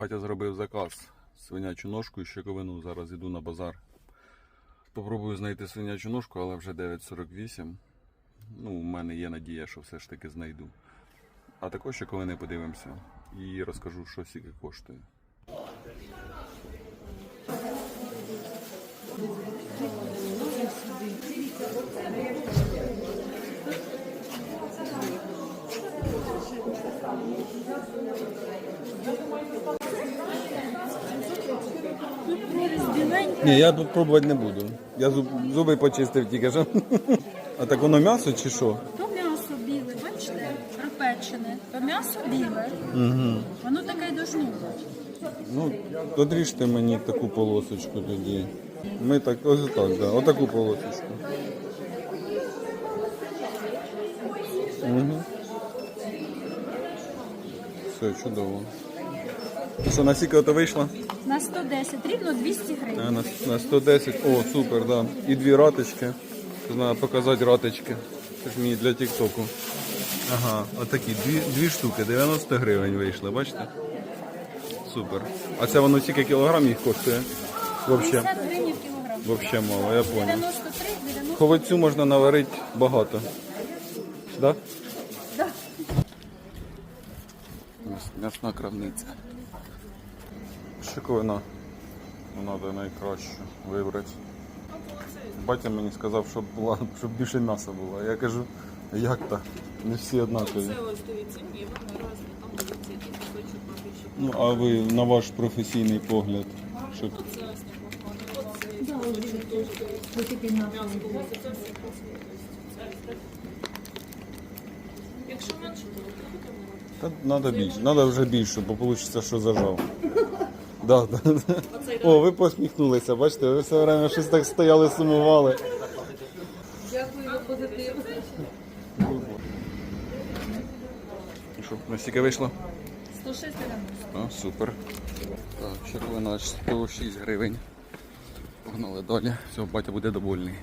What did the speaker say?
Батя зробив заказ свинячу ножку і щековину. Зараз йду на базар. Попробую знайти свинячу ножку, але вже 9.48. Ну, у мене є надія, що все ж таки знайду. А також щековини подивимося і розкажу, що скільки коштує. Ні, я тут пробувати не буду. Я зуб- зуби почистив тільки що. А так воно м'ясо чи що? То м'ясо біле, бачите, пропечене, то м'ясо біле. Угу. Воно таке й должно бути. Ну, одріжте мені таку полосочку тоді. Ми так, ось так, да. Отаку полосочку. Все, чудово. Що, на скільки ото вийшло? На 110, рівно 200 А, гривень. на, на 110. О, супер, да. І дві раточки. Треба показати раточки. Це ж мені для тіктоку. Ага, отакі дві, дві штуки, 90 гривень вийшли, бачите? Супер. А це воно скільки кілограм їх коштує? Вообще, 50 гривень в кілограм. вообще мало, я понял. 93, 90. Ховицю можна наварити багато. Да. М'ясна крамниця. Шиковина. Треба найкраще вибрати. Батя мені сказав, щоб була, щоб більше м'яса було. Я кажу, як так? Не всі однакові. Це ось дивіться, ні, вони різні, там дивіться, який кусочок побільше. Ну, а ви на ваш професійний погляд, щоб Це ось непогано. Оце кусочок дуже м'ясо було, це все красиво. Якщо менше, то то Та треба більше, треба вже більше, бо вийде, що зажав. Да, да, да. О, ви посміхнулися, бачите, ви все время щось так стояли, сумували. Дякую за позитив. І що, на скільки вийшло? 106 А, супер. Так, червона 106 гривень. Погнали далі. Все, батя буде довольний.